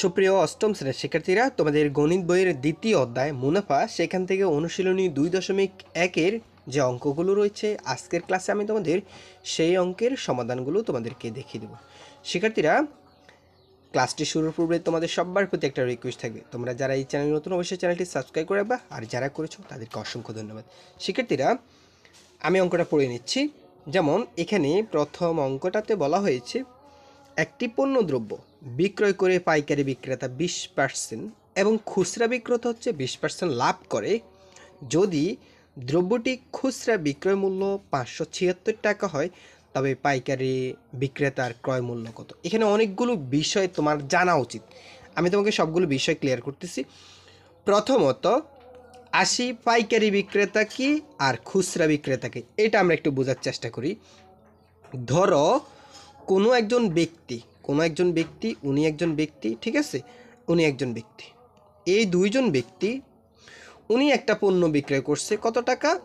সুপ্রিয় অষ্টম শ্রেণির শিক্ষার্থীরা, তোমাদের গণিত বইয়ের দ্বিতীয় অধ্যায় মুনাফা, সেখান থেকে অনুশীলনী দুই দশমিক একের যে অঙ্কগুলো রয়েছে, আজকের ক্লাসে আমি তোমাদের সেই অঙ্কের সমাধানগুলো তোমাদেরকে দেখিয়ে দেবো। শিক্ষার্থীরা, ক্লাসটি শুরুর পূর্বে তোমাদের সবার প্রতি একটা রিকোয়েস্ট থাকবে। তোমরা যারা এই চ্যানেল নতুন, অবশ্যই চ্যানেলটি সাবস্ক্রাইব করে রাখবা, আর যারা করেছ, তাদেরকে অসংখ্য ধন্যবাদ। শিক্ষার্থীরা, আমি অঙ্কটা পড়ে নিচ্ছি। যেমন, এখানে প্রথম অঙ্কটাতে বলা হয়েছে, একটি পণ্য দ্রব্য বিক্রয় করে পাইকারি বিক্রেতা বিশ পার্সেন্ট এবং খুচরা বিক্রেতা হচ্ছে বিশ পার্সেন্ট লাভ করে। যদি দ্রব্যটি খুচরা বিক্রয় মূল্য পাঁচশো ছিয়াত্তর টাকা হয়, তবে পাইকারি বিক্রেতার ক্রয় মূল্য কত? এখানে অনেকগুলো বিষয় তোমার জানা উচিত। আমি তোমাকে সবগুলো বিষয় ক্লিয়ার করতেছি। প্রথমত, আসি পাইকারি বিক্রেতা কি আর খুচরা বিক্রেতাকে এটা আমরা একটু বোঝার চেষ্টা করি। ধরো, কোনো একজন ব্যক্তি কোনো একজন ব্যক্তি, উনি একজন ব্যক্তি, ঠিক আছে? উনি একজন ব্যক্তি। এই দুইজন ব্যক্তি, উনি একটা পণ্য বিক্রয় করছে, কত টাকা?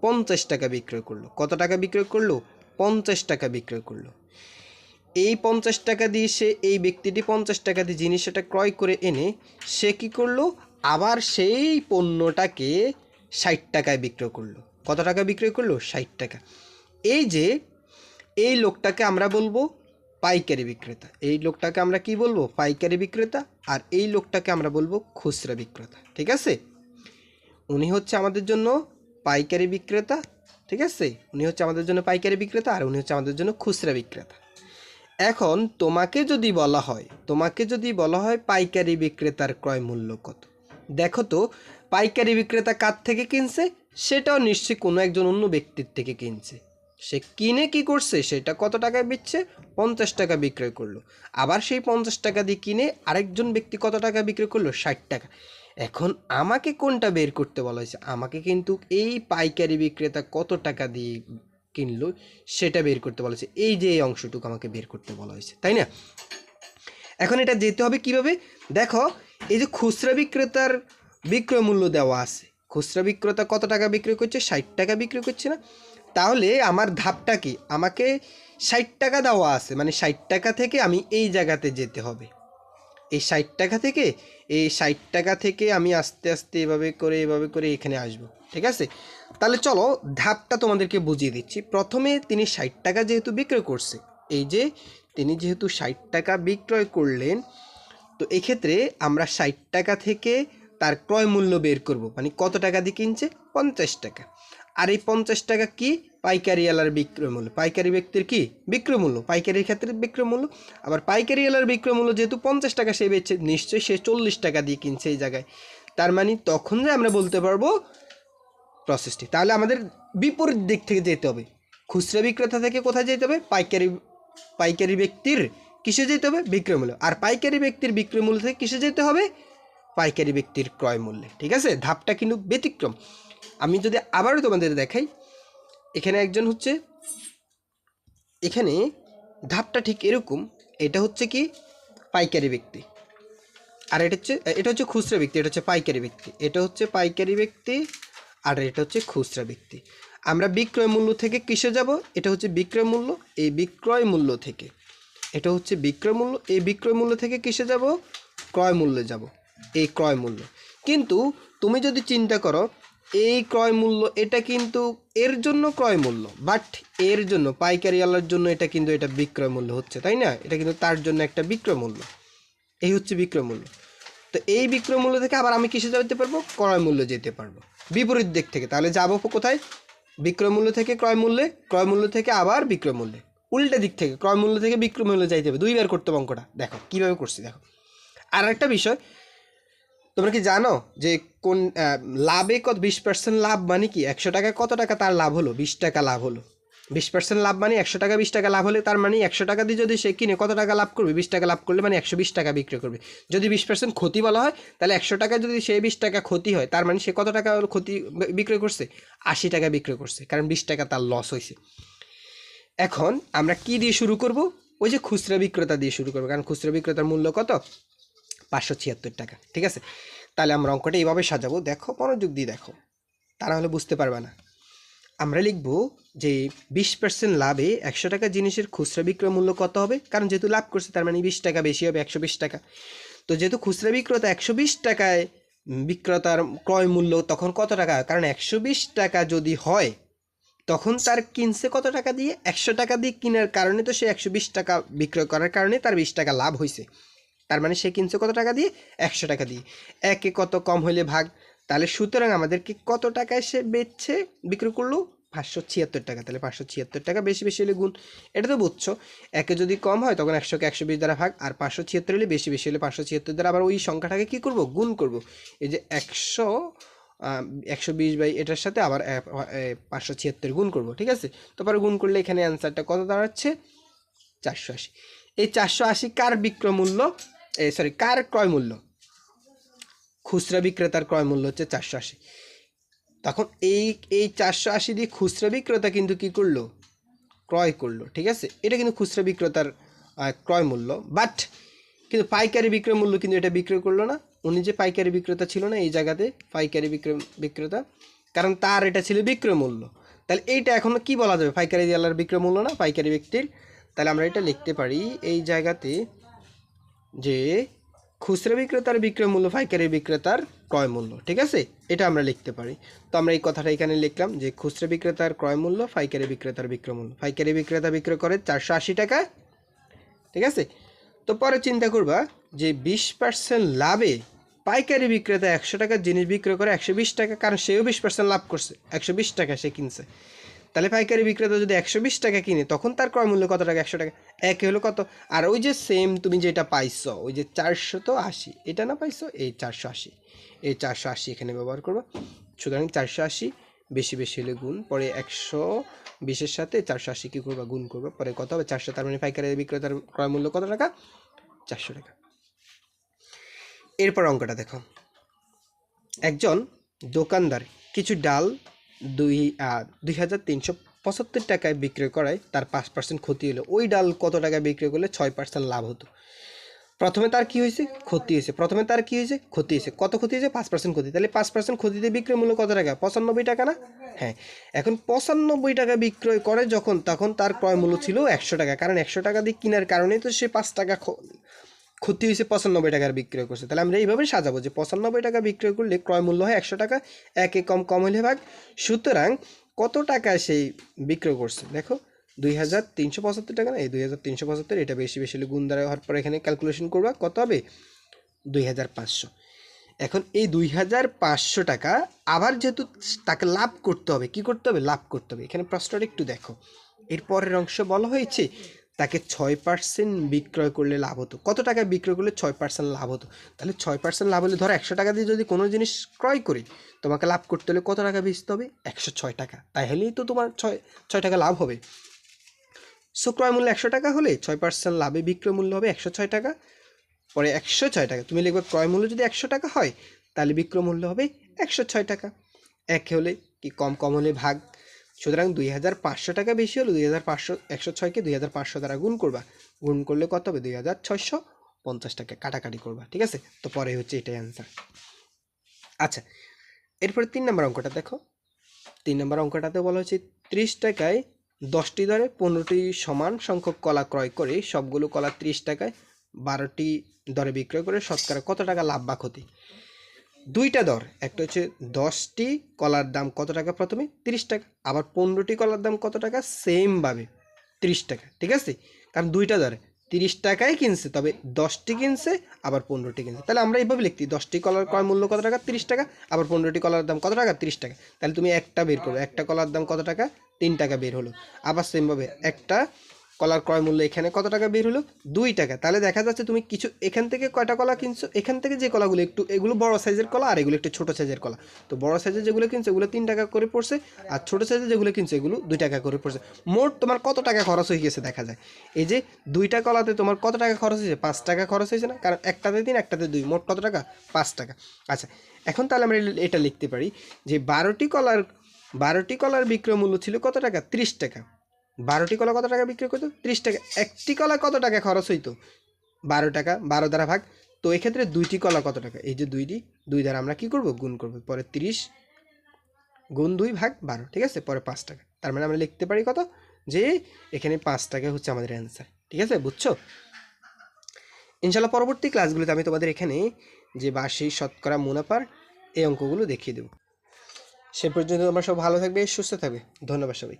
পঞ্চাশ টাকা বিক্রয় করল। কত টাকা বিক্রয় করল? পঞ্চাশ টাকা বিক্রয় করল। এই পঞ্চাশ টাকা দিয়ে সে, এই ব্যক্তিটি পঞ্চাশ টাকা দিয়ে জিনিসটা ক্রয় করে এনে, সে কি করল? আবার সেই পণ্যটাকে ষাট টাকায় বিক্রয় করল। কত টাকা বিক্রয় করল? ষাট টাকা। এই যে, এই লোকটাকে আমরা বলব পাইকারি বিক্রেতা। এই লোকটাকে আমরা কি বলব? পাইকারি বিক্রেতা আর এই লোকটাকে আমরা বলব খুচরা বিক্রেতা, ঠিক আছে? উনি হচ্ছে আমাদের জন্য পাইকারি বিক্রেতা, ঠিক আছে? উনি হচ্ছে আমাদের জন্য পাইকারি বিক্রেতা আর উনি হচ্ছে আমাদের জন্য খুচরা বিক্রেতা। এখন তোমাকে যদি বলা হয়, তোমাকে যদি বলা হয় পাইকারি বিক্রেতার ক্রয় মূল্য কত? দেখো তো, পাইকারি বিক্রেতা কার থেকে কিনছে? সেটাও নিশ্চয়ই কোনো একজন অন্য ব্যক্তির থেকে কিনছে। সে কিনে কি করছে, সেটা কত টাকায় বেচছে পঞ্চাশ টাকা বিক্রয় করল। আবার সেই পঞ্চাশ টাকা দিয়ে কিনে আরেকজন ব্যক্তি কত টাকা বিক্রয় করল? ষাট টাকা। এখন আমাকে কোনটা বের করতে বলা হয়েছে? আমাকে কিন্তু এই পাইকারি বিক্রেতা কত টাকা দিয়ে কিনলো, সেটা বের করতে বলা হয়েছে। এই যে এই অংশটুকু আমাকে বের করতে বলা হয়েছে, তাই না? এখন এটা যেতে হবে কীভাবে? দেখো, এই যে খুচরা বিক্রেতার বিক্রয় মূল্য দেওয়া আছে। খুচরা বিক্রেতা কত টাকা বিক্রয় করছে? ষাট টাকা বিক্রি করছে না? তাহলে আমার ধাপটা কি? আমাকে ষাট টাকা দেওয়া আছে মানে ষাট টাকা থেকে আমি এই জায়গাতে যেতে হবে। এই ষাট টাকা থেকে, এই ষাট টাকা থেকে আমি আস্তে আস্তে এভাবে করে এভাবে করে এখানে আসব, ঠিক আছে? তাহলে চলো ধাপটা তোমাদেরকে বুঝিয়ে দিচ্ছি। প্রথমে তিনি ষাট টাকা যেহেতু বিক্রয় করছে, এই যে তিনি যেহেতু ষাট টাকা বিক্রয় করলেন, তো এক্ষেত্রে আমরা ষাট টাকা থেকে তার ক্রয় মূল্য বের করব মানে কত টাকা দিয়ে কিনছে? পঞ্চাশ টাকা। আর এই পঞ্চাশ টাকা কি? পাইকারি আলার বিক্রয় মূল্য। পাইকারি ব্যক্তির কি? বিক্রয় মূল্য। পাইকারির ক্ষেত্রে বিক্রয় মূল্য। আবার পাইকারি আলার বিক্রয় মূল্য যেহেতু পঞ্চাশ টাকা সে বেচছে নিশ্চয়ই সে চল্লিশ টাকা দিয়ে কিনছে এই জায়গায়। তার মানে তখন যে আমরা বলতে পারব প্রসেসটি তাহলে আমাদের বিপরীত দিক থেকে যেতে হবে। খুচরা বিক্রেতা থেকে কোথায় যেতে হবে? পাইকারি পাইকারি ব্যক্তির কিসে যেতে হবে? বিক্রয় মূল্য। আর পাইকারি ব্যক্তির বিক্রয় মূল্য থেকে কিসে যেতে হবে? পাইকারি ব্যক্তির ক্রয় মূল্যে। ঠিক আছে? ধাপটা কিন্তু ব্যতিক্রম। আমি যদি আবারও তোমাদের দেখাই, এখানে একজন হচ্ছে, এখানে ধাপটা ঠিক এরকম, এটা হচ্ছে কি পাইকারি ব্যক্তি। আর এটা হচ্ছে এটা হচ্ছে খুচরা ব্যক্তি, এটা হচ্ছে পাইকারি ব্যক্তি। এটা হচ্ছে পাইকারি ব্যক্তি আর এটা হচ্ছে খুচরা ব্যক্তি। আমরা বিক্রয় মূল্য থেকে কিসে যাব? এটা হচ্ছে বিক্রয় মূল্য, এই বিক্রয় মূল্য থেকে। এটা হচ্ছে বিক্রয় মূল্য, এই বিক্রয় মূল্য থেকে কিসে যাব? ক্রয় মূল্যে যাব, এই ক্রয় মূল্য। কিন্তু তুমি যদি চিন্তা করো এই ক্রয় মূল্য, এটা কিন্তু এর জন্য ক্রয় মূল্য বাট এর জন্য, পাইকারি আলার জন্য এটা কিন্তু এটা বিক্রয় মূল্য হচ্ছে, তাই না? এটা কিন্তু তার জন্য একটা বিক্রয় মূল্য। এই হচ্ছে বিক্রয় মূল্য। তো এই বিক্রয় মূল্য থেকে আবার আমি কিসে যেতে পারব? ক্রয় মূল্য যেতে পারব। বিপরীত দিক থেকে, তাহলে যাব কোথায়? বিক্রয় মূল্য থেকে ক্রয় মূল্যে, ক্রয় মূল্য থেকে আবার বিক্রয় মূল্যে। উল্টা দিক থেকে, ক্রয় মূল্য থেকে বিক্রয় মূল্য যাইতে হবে। দুইবার করতে হবে অঙ্কটা। দেখো, কীভাবে করছি, দেখো। আর একটা বিষয় তোমরা কি জানো যে কোন লাভে কত, বিশ পার্সেন্ট লাভ মানে কি? একশো টাকা কত টাকা তার লাভ হলো? বিশ টাকা লাভ হলো। বিশ পার্সেন্ট লাভ মানে একশো টাকা, বিশ টাকা লাভ হলে তার মানে একশো টাকা দিয়ে যদি সে কিনে, কত টাকা লাভ করবে? বিশ টাকা লাভ করলে মানে একশো বিশ টাকা বিক্রি করবে। যদি বিশ পার্সেন্ট ক্ষতি বলা হয়, তাহলে একশো টাকা যদি সে বিশ টাকা ক্ষতি হয়, তার মানে সে কত টাকা ক্ষতি বিক্রয় করছে? আশি টাকা বিক্রয় করছে, কারণ বিশ টাকা তার লস হয়েছে। এখন আমরা কি দিয়ে শুরু করব? ওই যে খুচরা বিক্রেতা দিয়ে শুরু করব, কারণ খুচরা বিক্রেতার মূল্য কত? পাঁচশো ছিয়াত্তর টাকা, ঠিক আছে? তাহলে আমরা অঙ্কটা এইভাবে সাজাবো। দেখো, মনোযোগ দিয়ে দেখো। তা হলে বুঝতে পারবে না। আমরা লিখব যে বিশ পার্সেন্ট লাভে একশো টাকা জিনিসের খুচরা বিক্রয় মূল্য কত হবে? কারণ যেহেতু লাভ করছে, তার মানে বিশ টাকা বেশি হবে, একশো বিশ টাকা। তো যেহেতু খুচরা বিক্রেতা একশো বিশ টাকায় বিক্রেতার ক্রয় মূল্য তখন কত টাকা কারণ একশো বিশ টাকা যদি হয়, তখন তার কিনছে কত টাকা দিয়ে? একশো টাকা দিয়ে কেনার কারণে তো সে একশো বিশ টাকা বিক্রয় করার কারণে তার বিশ টাকা লাভ হয়েছে তার মানে সে কিনছে কত টাকা দিয়ে? একশো টাকা দিয়ে। একে কত কম হইলে ভাগ? তাহলে সুতরাং আমাদেরকে কত টাকায় সে বেচছে, বিক্রি করল? পাঁচশো ছিয়াত্তর টাকা। তাহলে পাঁচশো ছিয়াত্তর টাকা বেশি বেশি হলে গুণ। এটা তো বুঝছ। একে যদি কম হয়, তখন একশোকে একশো বিশ দ্বারা ভাগ। আর পাঁচশো ছিয়াত্তর হলে বেশি বেশি হলে পাঁচশো ছিয়াত্তর দ্বারা আবার ওই সংখ্যাটাকে কী করব? গুণ করব। এই যে একশো একশো বিশ বাই এটার সাথে আবার পাঁচশো ছিয়াত্তর গুণ করব। ঠিক আছে? তারপরে গুণ করলে এখানে অ্যান্সারটা কত দাঁড়াচ্ছে? চারশো আশি। এই চারশো আশি কার বিক্রয় মূল্য? সরি কার ক্রয় মূল্য? খুচরা বিক্রেতার ক্রয় মূল্য হচ্ছে চারশো আশি। তখন এই এই চারশো আশি দিয়ে খুচরা বিক্রেতা কিন্তু কি করল? ক্রয় করল, ঠিক আছে? এটা কিন্তু খুচরা বিক্রেতার ক্রয় মূল্য। বাট কিন্তু পাইকারি বিক্রয় মূল্য কিন্তু এটা বিক্রয় করল না। উনি যে পাইকারি বিক্রেতা ছিল না এই জায়গাতে, পাইকারি বিক্রয়, বিক্রেতা, কারণ তার এটা ছিল বিক্রয় মূল্য। তাহলে এইটা এখন কি বলা যাবে? পাইকারি দেওয়ালার বিক্রয় মূল্য না? পাইকারি ব্যক্তির তাহলে আমরা এটা লিখতে পারি এই জায়গাতে যে খুচরা বিক্রেতার বিক্রয় মূল্য, পাইকারি বিক্রেতার ক্রয় মূল্য, ঠিক আছে? এটা আমরা লিখতে পারি। তো আমরা এই কথাটা এখানে লিখলাম যে খুচরা বিক্রেতার ক্রয় মূল্য, পাইকারি বিক্রেতার বিক্রয় মূল্য। পাইকারি বিক্রেতা বিক্রয় করে চারশো আশি টাকা, ঠিক আছে? তো পরে চিন্তা করবা যে বিশ পার্সেন্ট লাভে পাইকারি বিক্রেতা একশো টাকার জিনিস বিক্রয় করে একশো বিশ টাকা, কারণ সেও বিশ পার্সেন্ট লাভ করছে। একশো বিশ টাকা সে কিনছে। তাহলে পাইকারি বিক্রেতা যদি একশো বিশ টাকা কিনে, তখন তার ক্রয় মূল্য কত টাকা? একশো টাকা। একে হলো কত? আর ওই যে সেম তুমি যেটা পাইছো, ওই যে চারশো তো আশি। এটা না পাইছো? এই চারশো আশি। এই চারশো আশি এখানে ব্যবহার করব। সুতরাং চারশো আশি, বেশি বেশি হলে গুণ। পরে একশো বিশের সাথে চারশো আশি কী করবা? গুণ করবা। পরে কত হবে? চারশো, তার মানে পাইকারি বিক্রেতার ক্রয় মূল্য কত টাকা? চারশো টাকা। এরপর অঙ্কটা দেখো। একজন দোকানদার, কিছু ডাল দুই দুই হাজার তিনশো পঁচাত্তর টাকায় বিক্রয় করায় তার পাঁচ পার্সেন্ট ক্ষতি হলো। ওই ডাল কত টাকায় বিক্রয় করলে ছয় পার্সেন্ট লাভ হতো? প্রথমে তার কি হয়েছে? ক্ষতি হয়েছে। প্রথমে তার কি হয়েছে? ক্ষতি হয়েছে। কত ক্ষতি হয়েছে? পাঁচ পার্সেন্ট ক্ষতি। তাহলে পাঁচ পার্সেন্ট ক্ষতিতে বিক্রয় মূল্য কত টাকা? পঁচানব্বই টাকা না? হ্যাঁ। এখন পঁচানব্বই টাকা বিক্রয় করে যখন, তখন তার ক্রয় মূল্য ছিল একশো টাকা। কারণ একশো টাকা দিয়ে কেনার কারণে তো সে পাঁচ টাকা ক্ষতি হয়েছে পঁচানব্বই টাকার বিক্রয় করছে। তাহলে আমরা এইভাবে সাজাবো যে পঁচানব্বই টাকা বিক্রয় করলে ক্রয় মূল্য হয় একশো টাকা, একে কম কম হলে ভাগ। সুতরাং কত টাকা সেই বিক্রয় করছে? দেখো, দুই হাজার তিনশো পঁচাত্তর টাকা না? এই দুই হাজার তিনশো পঁচাত্তর, এটা বেশি বেশি গুণ দ্বারা হওয়ার পর এখানে ক্যালকুলেশন করবা, কত হবে? দুই হাজার পাঁচশো। এখন এই দুই হাজার পাঁচশো টাকা আবার যেহেতু তাকে লাভ করতে হবে, কি করতে হবে? লাভ করতে হবে। এখানে প্রশ্নটা একটু দেখো। এর পরের অংশ বলা হয়েছে তাকে ছয় পার্সেন্ট বিক্রয় করলে লাভ হতো। কত টাকা বিক্রয় করলে ছয় পার্সেন্ট লাভ হতো? তাহলে ছয় পার্সেন্ট লাভ হলে ধরো একশো টাকা দিয়ে যদি কোনো জিনিস ক্রয় করি, তোমাকে লাভ করতে হলে কত টাকা বেচতে হবে? একশো ছয় টাকা। তাহলেই তো তোমার ছয় ছয় টাকা লাভ হবে। সো ক্রয় মূল্য একশো টাকা হলে ছয় পার্সেন্ট লাভে বিক্রয় মূল্য হবে একশো ছয় টাকা, পরে একশো ছয় টাকা। তুমি লিখবে ক্রয় মূল্য যদি একশো টাকা হয়, তাহলে বিক্রয় মূল্য হবে একশো ছয় টাকা। এক হলে কি কম কম হলে ভাগ। সুতরাং দুই হাজার পাঁচশো টাকা বেশি হলো দুই হাজার পাঁচশো, একশো ছয়কে দুই হাজার পাঁচশো দ্বারা গুণ করবা। গুণ করলে কত হবে? দুই হাজার ছয়শো পঞ্চাশ টাকা কাটাকাটি করবা, ঠিক আছে? তো পরে হচ্ছে এটাই অ্যান্সার আচ্ছা এরপরে তিন নম্বর অঙ্কটা দেখো। তিন নম্বর অঙ্কটাতে বলা হচ্ছে ত্রিশ টাকায় দশটি দরে পনেরোটি সমান সংখ্যক কলা ক্রয় করে সবগুলো কলা ত্রিশ টাকায় বারোটি দরে বিক্রয় করে শতকরা কত টাকা লাভ বা ক্ষতি? দুইটা দর, একটা হচ্ছে দশটি কলার দাম কত টাকা প্রথমে? তিরিশ টাকা। আবার পনেরোটি কলার দাম কত টাকা? সেমভাবে তিরিশ টাকা, ঠিক আছে? কারণ দুইটা দরে, তিরিশ টাকায় কিনছে, তবে দশটি কিনছে, আবার পনেরোটি কিনছে। তাহলে আমরা এইভাবে লিখতি দশটি কলার ক্রয় মূল্য কত টাকা? তিরিশ টাকা, আবার পনেরোটি কলার দাম কত টাকা? তিরিশ টাকা। তাহলে তুমি একটা বের করো, একটা কলার দাম কত টাকা? তিন টাকা বের হলো। আবার সেমভাবে একটা কলার ক্রয় মূল্য এখানে কত টাকা বের হলো? দুই টাকা। তাহলে দেখা যাচ্ছে তুমি কিছু, এখান থেকে কয়টা কলা কিনছো? এখান থেকে যে কলাগুলো একটু, এগুলো বড় সাইজের কলা আর এগুলো একটু ছোটো সাইজের কলা। তো বড় সাইজের যেগুলো কিনছো, এগুলো তিন টাকা করে পড়ছে আর ছোটো সাইজের যেগুলো কিনছো, এগুলো দুই টাকা করে পড়ছে। মোট তোমার কত টাকা খরচ হয়ে গেছে দেখা যায়। এই যে দুইটা কলাতে তোমার কত টাকা খরচ হয়েছে? পাঁচ টাকা খরচ হয়েছে না? কারণ একটাতে তিন, একটাতে দুই। মোট কত টাকা? পাঁচ টাকা। আচ্ছা এখন তাহলে আমরা এটা লিখতে পারি যে বারোটি কলার বারোটি কলার বিক্রয় মূল্য ছিল কত টাকা? ত্রিশ টাকা। বারোটি কলা কত টাকা বিক্রি করতো? ত্রিশ টাকা। একটি কলা কত টাকা খরচ হইতো? বারো টাকা, বারো দ্বারা ভাগ। তো এক্ষেত্রে দুইটি কলা কত টাকা? এই যে দুইটি, দুই দ্বারা আমরা কি করব? গুণ করব। পরে তিরিশ গুণ দুই ভাগ বারো, ঠিক আছে? পরে পাঁচ টাকা। তার মানে আমরা লিখতে পারি কত? যে এখানে পাঁচ টাকা হচ্ছে আমাদের অ্যান্সার ঠিক আছে? বুঝছ? ইনশাল্লাহ পরবর্তী ক্লাসগুলোতে আমি তোমাদের এখানে যে বার্ষিক শতকরা মুনাফার এই অঙ্কগুলো দেখিয়ে দেবো। সে পর্যন্ত তোমরা সব ভালো থাকবে, সুস্থ থাকবে। ধন্যবাদ সবাইকে।